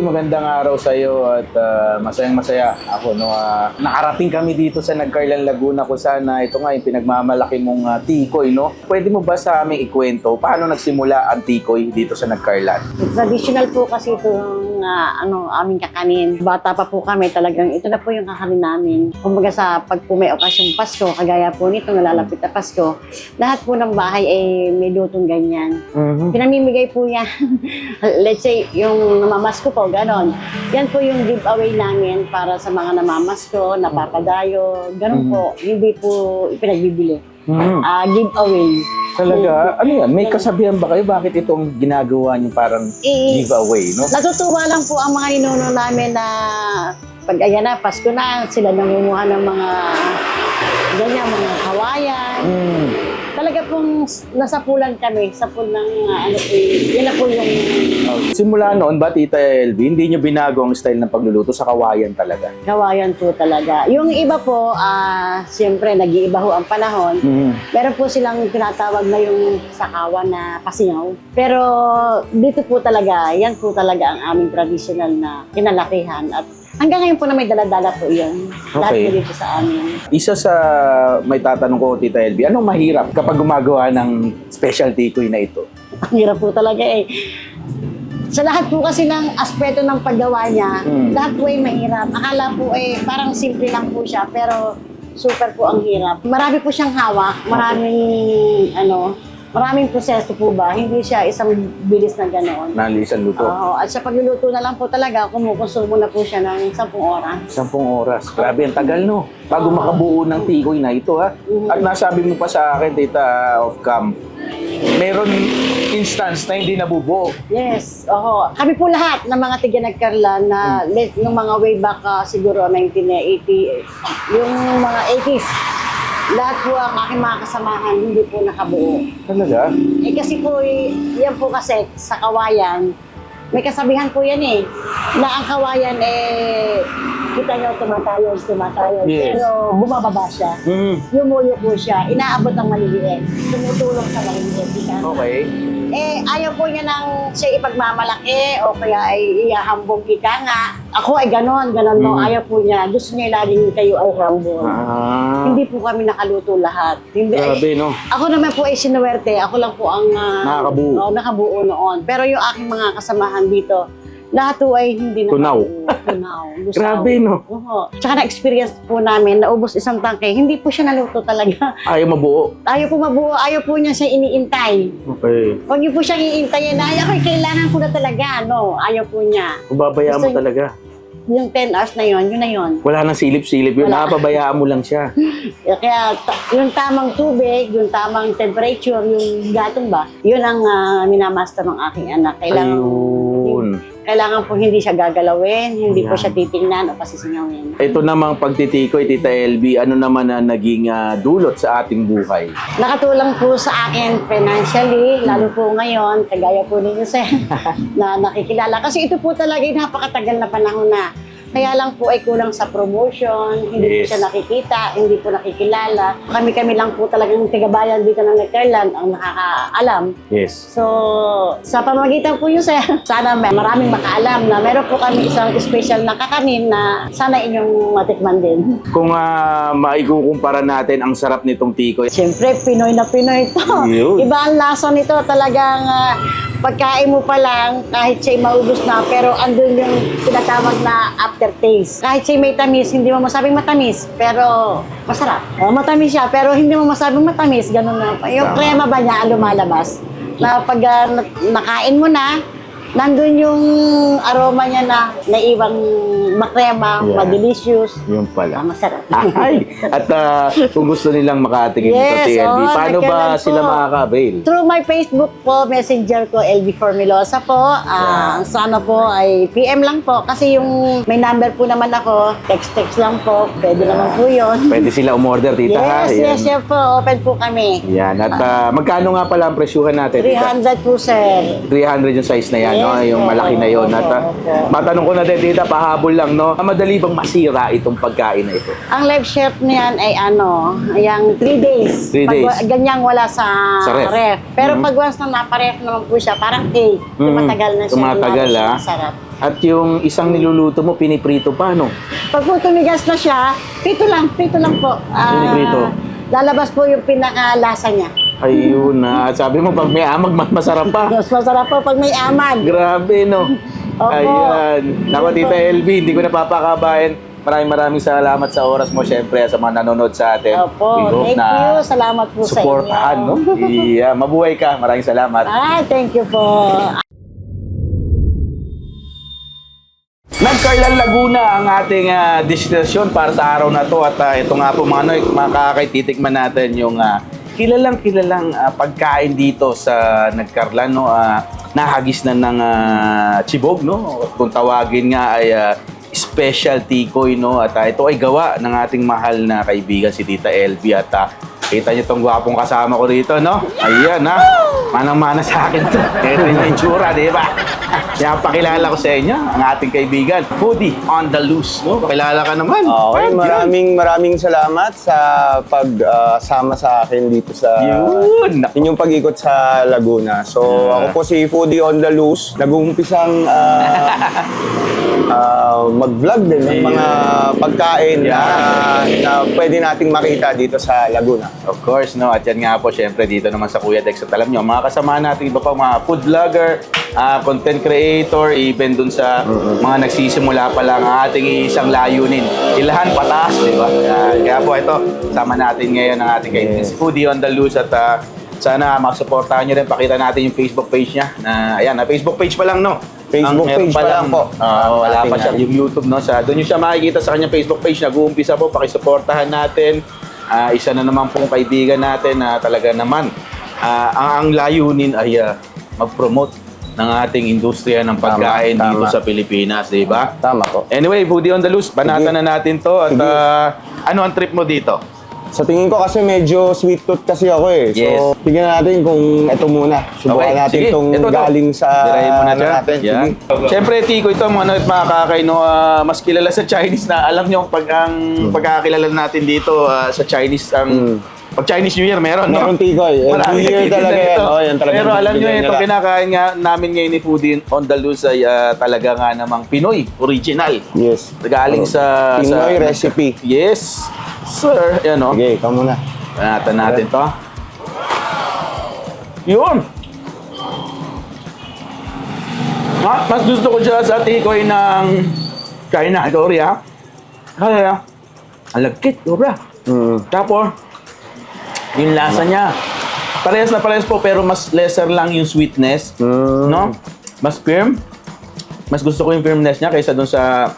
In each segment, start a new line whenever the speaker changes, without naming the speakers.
LB, magandang araw sa iyo at ah, masayang masaya ako no ah, nakarating kami dito sa Nagcarlan Laguna ko sana ito nga yung pinagmamalaki mong ah, tikoy no. Pwede mo ba sa aming ikwento paano nagsimula ang tikoy dito sa Nagcarlan?
Traditional po kasi ito yung ah, ano, aming kakanin. Bata pa po kami talagang ito na po yung kakanin namin. Kumbaga sa pag po may okasyong Pasko, kagaya po nito nalalapit na Pasko, lahat po ng bahay ay may lutong ganyan. Pinamimigay po yan. Let's say, yung namamasko po, ganon. Yan po yung giveaway namin para sa mga namamasko, napapadayo, ganon
Mhm.
po. Hindi po ipinagbibili.
Mhm.
Ah, giveaway.
Talaga? Ano yan? May kasabihan ba kayo? Bakit itong ginagawa niyo parang
Eh,
giveaway, no?
Natutuwa lang po ang mga ninuno namin na pag ayan na, Pasko na, sila nangunguha ng mga ganyan, mga kawayan.
Mm.
Talaga pong nasapulan kami, sapul ng ah, ano po, yun na po yung
Simula noon ba, Tita LB, hindi niyo binago ang style ng pagluluto sa kawayan talaga?
kawayan po talaga. Yung iba po, ah siyempre, nag-iiba ho ang panahon.
Mm.
Meron po silang tinatawag na yung sakawan na pasingaw. Pero dito po talaga, yan po talaga ang aming traditional na kinalakihan. At hanggang ngayon po na may daladala po yun. Lahat
Okay.
po dito sa amin.
Isa sa may tatanong ko, Tita LB, anong mahirap kapag gumagawa ng special tikoy na ito?
Ang hirap po talaga eh. Sa lahat po kasi ng aspeto ng paggawa niya,
Hmm.
lahat po ay mahirap. Akala po eh, parang simple lang po siya, pero super po ang hirap. Marami po siyang hawak, maraming ano, maraming proseso po ba? Hindi siya isang bilis na ganoon.
Nalisan luto.
Oo, at sa pagluluto na lang po talaga, kumukonsumo na po siya ng 10 oras.
Sampung oras. Grabe, ang tagal no. Bago makabuo ng tikoy na ito ha. At nasabi mo pa sa akin, Tita of Cam, meron instance na hindi nabubuo.
Yes, oo. Kami po lahat ng mga tiga nagkarlan na late nung mga way back ah, siguro 1980, yung mga 80s, lahat po ang aking mga kasamahan hindi po nakabuo.
Talaga?
Eh kasi po, eh, yan po kasi sa kawayan, may kasabihan po yan eh, na ang kawayan eh, kita nyo tumatayog, tumatayog,
Yes.
pero bumababa siya.
Mm.
Yumuyo po siya, inaabot ang maliliit, tumutulong sa maliliit. Ika.
Okay.
Eh, ayaw po niya nang siya ipagmamalaki o kaya ay ihahambog ika nga. Ako ay ganon, ganon no.
Mm.
Ayaw po niya. Gusto niya laging kayo ay humble.
Ah.
Hindi po kami nakaluto lahat. Hindi, ay,
Grabe no.
ako naman po ay sinuwerte. Ako lang po ang ah,
Nakakabuo.
oo, nakabuo noon. Pero yung aking mga kasamahan dito, lahat po ay hindi
Tunaw.
nakabuo. Tunaw. Lusaw.
Grabe no.
Oo. Tsaka na-experience po namin, naubos isang tangke, hindi po siya naluto talaga.
Ayaw mabuo.
Ayaw po mabuo, ayaw po niya siya iniintay.
Okay.
Huwag niyo po siyang iintayin na, ay, ako'y kailangan ko na talaga. No, ayaw po niya.
Babayaan mo
Gusto-
talaga.
Yung 10 hours na yon, yun na yon.
Wala nang silip-silip yun.
Wala.
Nakapabayaan mo lang siya.
Kaya ta- yung tamang tubig, yung tamang temperature, yung gatong ba, yun ang ah, minamaster ng aking anak. Kailangan. Kailangan po hindi siya gagalawin, hindi po siya titingnan o pasisingawin.
Ito namang pagtitikoy, Tita LB, ano naman na naging ah, dulot sa ating buhay?
Nakatulong po sa akin financially, lalo po ngayon, kagaya po ninyo sir, na nakikilala. Kasi ito po talaga yung napakatagal na panahon na. Kaya lang po ay kulang sa promotion, hindi
Yes.
po siya nakikita, hindi po nakikilala. Kami-kami lang po talagang tigabayan dito ng Nectarland ang nakakaalam.
Yes.
So, sa pamagitan po yun, sir, sana may maraming makaalam na meron po kami isang special na kakanin na sana inyong matikman din.
Kung uh, maikukumpara natin ang sarap nitong tikoy,
Siyempre, Pinoy na Pinoy to.
Yun.
Iba ang lasa nito. Talagang ah, pagkain mo pa lang, kahit siya'y maubos na, pero andun yung tinatawag na aftertaste. Kahit siya'y may tamis, hindi mo masabing matamis, pero masarap. O, matamis siya, pero hindi mo masabing matamis. Ganun na. Yung
Tama.
krema ba niya ang lumalabas? Na pag na- nakain mo na, nandun yung aroma niya na naiwang makrema,
Yeah.
madelicious.
yun
Ah,
pala.
masarap.
Ay! At ah, kung gusto nilang makatikim
Yes,
dito, TLB,
oo,
paano ba
po.
sila makaka-avail?
Through my Facebook po, messenger ko, LB Formilosa po. Ah, Sana po ay PM lang po. Kasi yung may number po naman ako, text-text lang po. Pwede naman po yun.
Pwede sila umorder, tita ha?
Yes, yes, yes po. Open po kami.
Yan. At ah, magkano nga pala ang presyuhan natin, tita?
300 po, sir.
300 yung size na yan, no? Yung malaki na yon. At ah, matanong ko na din, tita, pahabol lang, no? Madali bang masira itong pagkain na ito?
Ang live chef niyan ay ano, yung 3 days.
Three
Pag
days.
ganyang wala sa,
Sa ref.
Pero
Mhm.
pag once na naparef naman po siya, parang cake.
Mhm.
Tumatagal na siya.
Tumatagal,
lalo siya
ah.
Masarap.
At yung isang niluluto mo, piniprito pa, no?
Pag po tumigas na siya, pito lang, pito lang po. Ah,
Piniprito.
Lalabas po yung pinakalasa niya.
Ayun na. Sabi mo, pag may amag, mas masarap pa.
Mas masarap po pag may amag.
Grabe, no?
Opo.
Ayan. Naku, Tita LB, hindi ko napapakabayan. Maraming maraming salamat sa oras mo, syempre, sa mga nanonood sa atin.
Opo,
We hope
thank
na
you. Salamat po sa
Supportahan,
inyo.
no? Yeah, mabuhay ka. Maraming salamat.
Ay, thank you po.
Nagkarlan Laguna ang ating ah, destinasyon para sa araw na to at ah, ito nga po mga, ano, mga kakakititikman natin yung ah, kilalang kilalang ah, pagkain dito sa Nagkarlan no? Ah, nahagis na ng ah, chibog no? Kung tawagin nga ay ah, special tikoy no? At ah, ito ay gawa ng ating mahal na kaibigan si Tita LB at ah, kita niyo tong gwapong kasama ko rito no? Ayan ha manang-mana sa akin to ito yung itsura di ba kaya pakilala ko sa inyo ang ating kaibigan Foodie on the loose no pakilala ka naman
Okay,
Ayun.
maraming maraming salamat sa pagsama sa akin dito sa
yun
inyong pag-ikot sa Laguna. So,
Yeah.
ako po si Foodie on the Loose. Nag-uumpisang ah, ah, mag-vlog din ng mga pagkain na, na pwede nating makita dito sa Laguna.
Of course, no? At yan nga po, syempre, dito naman sa Kuya Dex. At alam nyo, mga kasama natin, iba pa mga food vlogger, ah, content creator, even dun sa mga nagsisimula pa lang ang ating isang layunin. Ilahan pataas, di ba? Kaya po, ito, sama natin ngayon ang ating kaibigan, si Foodie on the Loose. At ah, sana makasuportahan nyo rin. Pakita natin yung Facebook page niya. Na, ayan, na Facebook page pa lang, no?
Facebook
Ang
page pa lang po.
Ah, wala pa siya. Yung YouTube, no? Sa, doon nyo siya makikita sa kanyang Facebook page. Nag-uumpisa po, pakisuportahan natin. Ah, isa na naman pong kaibigan natin na talaga naman ah, ang, ang layunin ay ah, mag-promote ng ating industriya ng pagkain
Tama,
dito
tama.
sa Pilipinas, di ba?
Tama po.
Anyway, Foodie on the Loose, banatan
Sige.
na natin to. At
Sige.
ah, ano ang trip mo dito?
Sa tingin ko kasi medyo sweet tooth kasi ako eh.
Yes.
So, tignan natin kung ito muna. Subukan natin
sige.
itong
Ito, ito.
galing sa
Dirahin mo na
ano natin.
Yan.
Sige.
Siyempre, Tiko, ito mga, ano, mga kakay, no, ah, mas kilala sa Chinese na alam nyo, pag ang pagkakilala natin dito ah, sa Chinese, ang
Hmm.
pag Chinese New Year, meron, no?
Meron tikoy. Every
Marami
year
nagtitinda
talaga yan.
nito.
Oh, yan talaga
Pero alam nyo,
bibigyan
itong
nila.
kinakain nga namin ngayon ni Foodie on the Loose ay ah, talaga nga namang Pinoy, original.
Yes.
Galing sa...
Pinoy
sa,
recipe.
Yes, sir. Yan, no?
Sige, ikaw muna.
Panatan natin to. Yun! Ma- mas gusto ko siya sa tikoy ng China, Korea. Kaya, alagkit, sobra.
Mm.
Tapos, yung lasa niya. Parehas na parehas po, pero mas lesser lang yung sweetness.
Mm.
No? Mas firm. Mas gusto ko yung firmness niya kaysa dun sa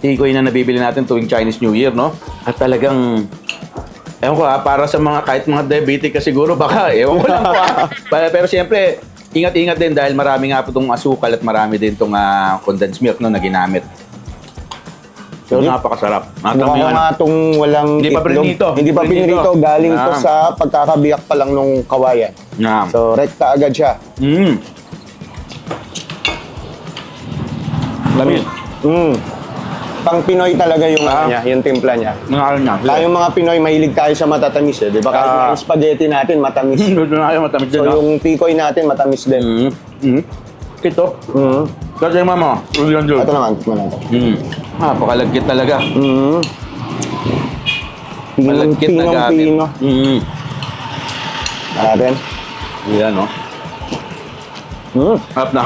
tikoy na nabibili natin tuwing Chinese New Year, no? At talagang Ewan ko ha, para sa mga, kahit mga diabetic ka siguro, baka, ewan ko lang po ha. Pero siyempre, ingat-ingat din dahil marami nga po itong asukal at marami din itong ah, condensed milk no, na ginamit. Pero
Sige.
napakasarap.
Mukha ko nga itong walang
Hindi pa
itlog.
prinito.
Hindi pa
Prinito.
pinirito. Galing to
Ah.
sa pagkakabiyak pa lang nung kawayan.
Na.
So, rekta agad siya.
Mm. Lamig.
Mm. Pang Pinoy talaga yung,
Ah.
ano niya, yung timpla niya.
Nangalan niya.
Tayong mga Pinoy, mahilig tayo sa matatamis eh. Di ba? Kahit
Ah.
yung spaghetti natin, matamis.
Gusto na kayo matamis din,
so, yung tikoy natin, matamis din.
Mm. Mm. Ito.
Mm.
Kasi yung mama, ulian doon.
Ito naman, ito naman.
Mm. Ah, pakalagkit talaga.
Mm.
Malagkit na gamit.
pino.
Mm.
Natin.
Yan, no?
Mm.
Harap na.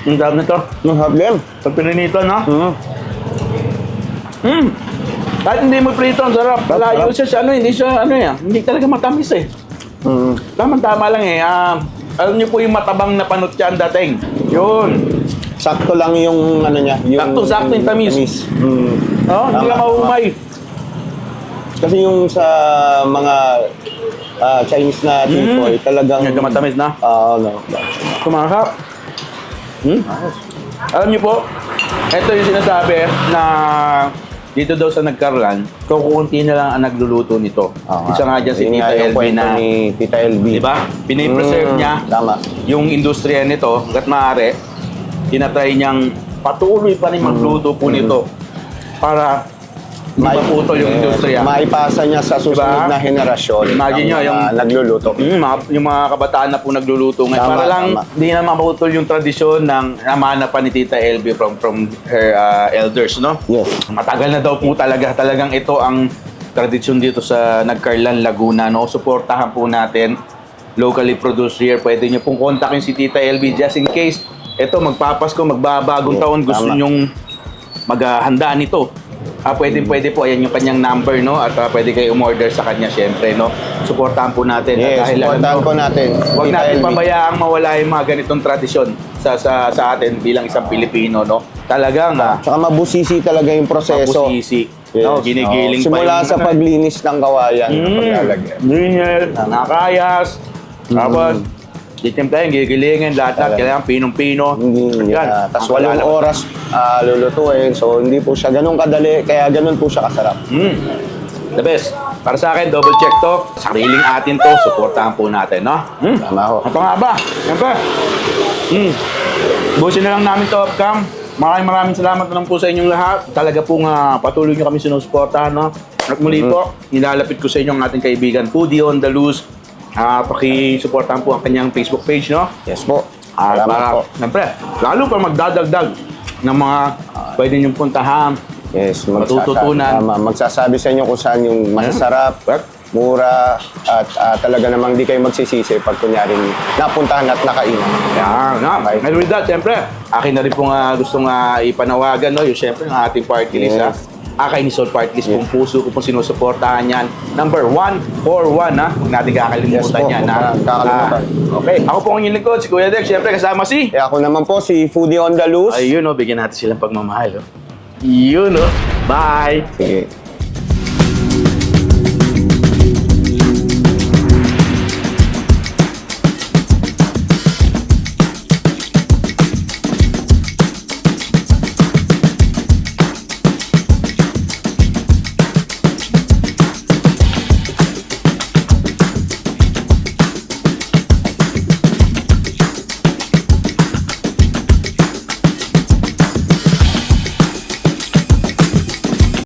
Ang sarap nito.
Ang harap din.
Pag pininito, no?
Mm.
Mm. Kahit hindi mo prito, ang sarap. Malayo siya sa ano, hindi siya, ano yan, hindi talaga matamis eh.
Mm.
Tama-tama lang eh. Ah, alam niyo po yung matabang na panutyan dating. Yun.
Sakto lang yung ano niya. Yung,
Sakto-sakto yung tamis.
Mm.
Oh, hindi
Tama,
mahumay.
Kasi yung sa mga ah, Chinese na tikoy, talagang...
Hindi ka matamis na.
Ah, no.
Kumakap. Hmm? Alam niyo po, ito yung sinasabi na dito daw sa nagkarlan, kukunti na lang ang nagluluto nito.
Ah,
Isa nga dyan si Tita LB na,
ni Tita LB.
di ba? Pinipreserve
Mm,
niya
Tama.
yung industriya nito, hanggat maaari, tinatry niyang patuloy pa rin magluto po nito para Di maputol yung
Yes,
industriya.
Maipasa niya sa susunod
Diba?
na henerasyon.
Imagine nyo, yung-
nagluluto.
Mm, mga, yung mga kabataan na po nagluluto ngayon.
Tama,
para lang
tama.
di na maputol yung tradisyon ng namana pa ni Tita LB from from her uh, elders, no?
Yes.
Matagal na daw po talaga. Talagang ito ang tradisyon dito sa Nagcarlan, Laguna, no? Suportahan po natin locally produced here. Pwede nyo pong kontakin si Tita LB just in case ito magpapasko, magbabagong
Yes,
taon, gusto
tama.
nyong maghahanda nito. Ah, pwede, pwede po. Ayan yung kanyang number, no? At ah, pwede kayo umorder sa kanya, syempre, no? Suportahan po natin.
Yes,
Dahil alam
supportahan
nyo,
po natin.
Huwag
Tita
natin pabayaang mawala yung mga ganitong tradisyon sa sa sa atin bilang isang Pilipino, no? Talagang ah,
Tsaka mabusisi talaga yung proseso.
mabusisi.
Yes.
No, ginigiling
Oo. Simula
pa yung,
sa paglinis ng kawayan,
Mm.
paglalagyan.
Greener, nakakayas, tapos, titimplahin, gigilingin, lahat-lahat, kailangan pinong-pino.
Hindi
Yan.
niya. Tapos
Ang
walong
kalalaman.
oras ah, lulutuin. So, hindi po siya ganun kadali. Kaya ganun po siya kasarap.
Mm. The best. Para sa akin, double check to. Sariling atin to, supportahan po natin, no? Mm.
Tama ho.
Ito nga ba? Siyempre. Mm. Busin na lang namin to, Upcam. Maraming maraming salamat na lang po sa inyong lahat. Talaga po nga patuloy nyo kami sinusuportahan, no? At muli po, nilalapit ko sa inyo ang ating kaibigan, Foodie on the Loose. Ah, paki-supportahan po ang kanyang Facebook page, no?
Yes po.
Ah,
Salamat
para,
po.
siyempre, lalo pa magdadagdag ng mga pwede niyong puntahan.
Yes,
Matututunan.
Tama. Magsasabi sa inyo kung saan yung masasarap,
Correct.
mura, at ah, talaga namang di kayo magsisisi pag kunyaring napuntahan at nakainan.
Yan, na.
Okay.
And with that, siyempre, akin na rin po nga gustong uh, ipanawagan, no? Yung siyempre, ng ating party list,
Yes.
ha? Akay ni Sol Party List,
Yes.
kung puso ko po sinusuportahan yan. Number 141, ha? Huwag natin kakalimutan
Yes
yan, ha?
kakalimutan.
Ah, okay. Ako po ang inyong lingkod, si Kuya Dex. Siyempre, kasama si...
Kaya ako naman po si Foodie on the Loose.
Ayun, no? Bigyan natin silang pagmamahal, oh. Yun, no? Bye!
Sige.